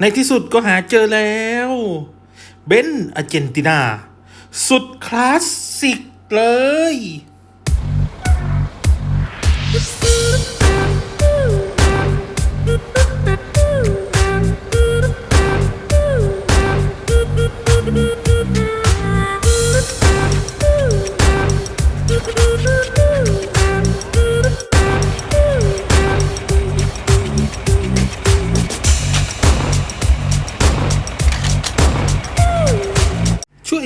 ในที่สุดก็หาเจอแล้วเบนซ์อาร์เจนตินา สุดคลาสสิกเลย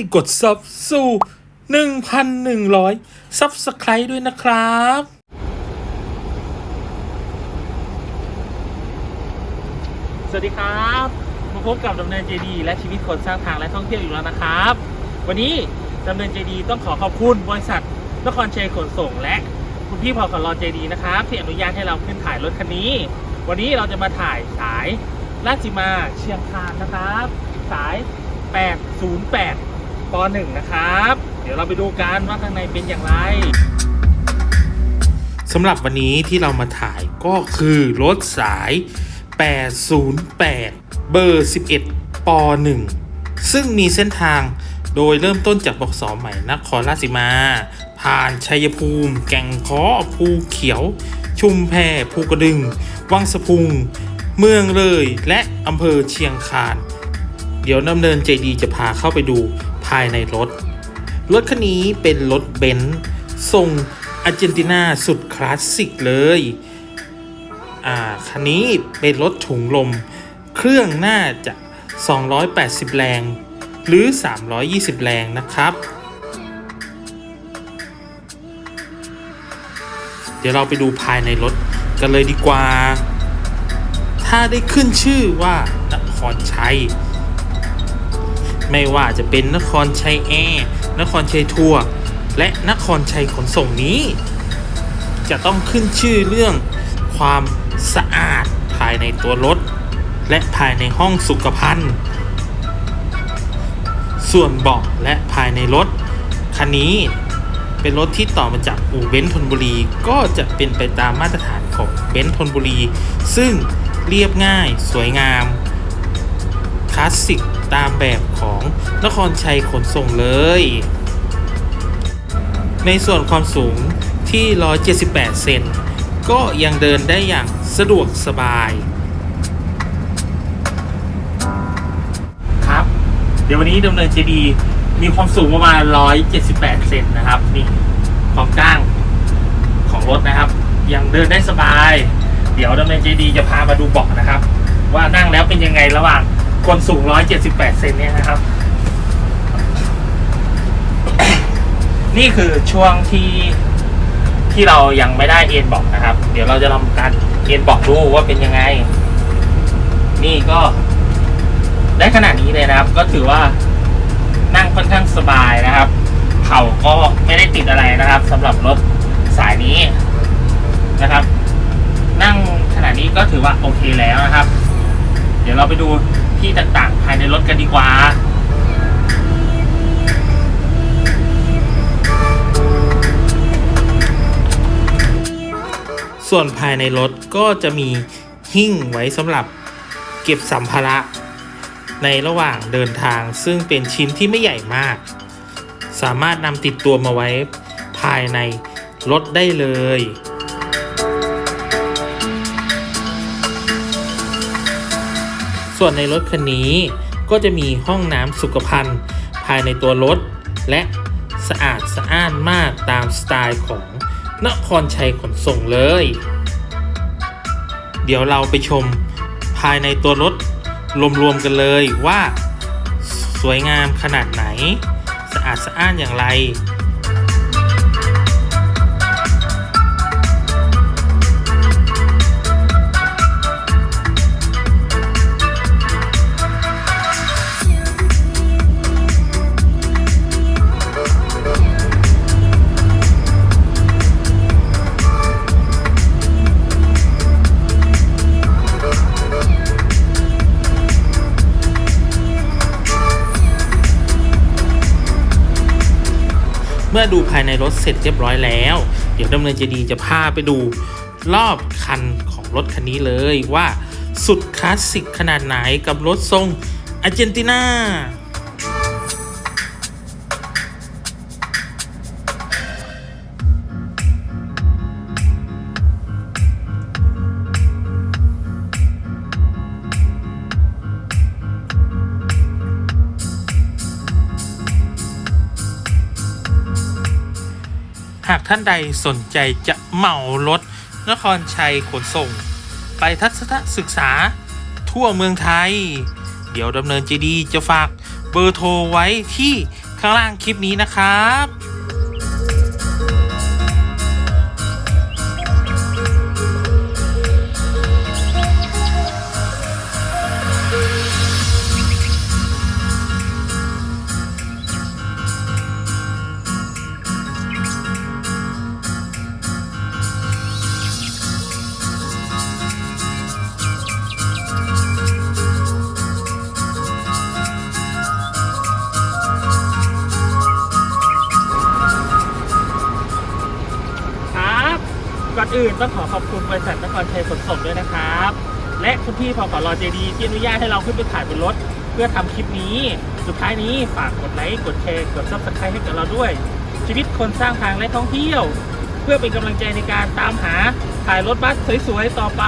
ช่วยกด sub สู่ 1,100 subscribe ด้วยนะครับสวัสดีครับมาพบกับดำเนินเจดีและชีวิตคนสร้างทางและท่องเที่ยวอยู่แล้วนะครับ วันนี้ดำเนินเจดีต้องขอขอบคุณบริษัทนครเชัยขนส่ง และคุณพี่พอขอรอเจดีนะครับที่อนุญาตให้เราขึ้นถ่ายรถคันนี้ วันนี้เราจะมาถ่ายสายราชิมาเชียงคานนะครับ สาย 808 ป .1 นะครับ เดี๋ยวเราไปดูกันว่าข้างในเป็นอย่างไรสำหรับวันนี้ที่เรามาถ่ายก็คือรถสาย 808 เบอร์ 11 ป .1 ซึ่งมีเส้นทางโดยเริ่มต้นจากบกสอใหม่นครราชสีมา ผ่านชัยภูมิ แก่งค้อภูเขียว ชุมแพภูกระดึง วังสะพุง เมืองเลยและอำเภอเชียงคาน เดี๋ยวดำเนินใจดีจะพาเข้าไปดู ภายในรถ รถคันนี้เป็นรถเบนซ์ทรงอาร์เจนตินาสุดคลาสสิกเลยอ่าคันนี้เป็นรถถุงลม เครื่องน่าจะ 280 แรง หรือ 320 แรงนะครับ เดี๋ยวเราไปดูภายในรถกันเลยดีกว่า ถ้าได้ขึ้นชื่อว่านครชัย ไม่ว่าจะเป็นนครชัยแอร์นครชัยทัวร์และนครชัยขนส่งนี้ จะต้องขึ้นชื่อเรื่องความสะอาดภายในตัวรถ และภายในห้องสุขภัณฑ์ ส่วนเบาะและภายในรถ คันนี้เป็นรถที่ต่อมาจากอู่เบนซ์ธนบุรี ก็จะเป็นไปตามมาตรฐานของเบนซ์ธนบุรี ซึ่งเรียบง่าย สวยงาม คลาสสิก ตามแบบของนครชัยขนส่งเลย ในส่วนความสูงที่ 178 เซนก็ยังเดินได้อย่างสะดวกสบาย ครับ เดี๋ยววันนี้ดำเนินเจดีมีความสูงประมาณ 178 เซนนะครับนี่ความกว้างของรถนะครับ ยังเดินได้สบาย เดี๋ยวดำเนินเจดีจะพามาดูเบาะนะครับ ว่านั่งแล้วเป็นยังไงระหว่าง คนสูง 178 เซนเนี่ยนะครับ นี่คือช่วงที่ที่เรายังไม่ได้เอ็นบอกนะครับ เดี๋ยวเราจะทำการเอ็นบอกดูว่าเป็นยังไง นี่ก็ได้ขนาดนี้เลยนะครับ ก็ถือว่านั่งค่อนข้างสบายนะครับ เข่าก็ไม่ได้ติดอะไรนะครับสำหรับรถสายนี้นะครับ นั่งขนาดนี้ก็ถือว่าโอเคแล้วนะครับ เดี๋ยวเราไปดู ที่ต่างๆ ภายในรถกันดีกว่า ส่วนภายในรถก็จะมีหิ้งไว้สำหรับเก็บสัมภาระ ในระหว่างเดินทางซึ่งเป็นชิ้นที่ไม่ใหญ่มาก สามารถนำติดตัวมาไว้ภายในรถได้เลย ส่วนในรถคันนี้ก็จะมีห้องน้ำสุขภัณฑ์ภายในตัวรถ และสะอาดสะอ้านมากตามสไตล์ของนครชัยขนส่งเลย เดี๋ยวเราไปชมภายในตัวรถรวมๆกันเลยว่า สวยงามขนาดไหน สะอาดสะอ้านอย่างไร เมื่อดูภายในรถเสร็จเรียบร้อยแล้ว เดี๋ยวดำเนินเจดีจะพาไปดูรอบคันของรถคันนี้เลยว่าสุดคลาสสิกขนาดไหนกับรถทรงอาร์เจนตินา หากท่านใดสนใจจะเหมารถ นครชัยขนส่ง ไปทัศนศึกษาทั่วเมืองไทย เดี๋ยวดำเนินเจดีจะฝากเบอร์โทรไว้ที่ข้างล่างคลิปนี้นะครับครับ อื่นต้องขอขอบคุณบริษัทนครชัยขนส่งด้วยนะครับ และคุณพี่พอขอรอเจดีที่อนุญาตให้เราขึ้นไปถ่ายบนรถ เพื่อทำคลิปนี้ สุดท้ายนี้ฝากกดไลค์กดแชร์กดซับสไครต์ให้กับเราด้วย ชีวิตคนสร้างทางและท่องเที่ยว เพื่อเป็นกำลังใจในการตามหาถ่ายรถบัสสวยๆต่อไป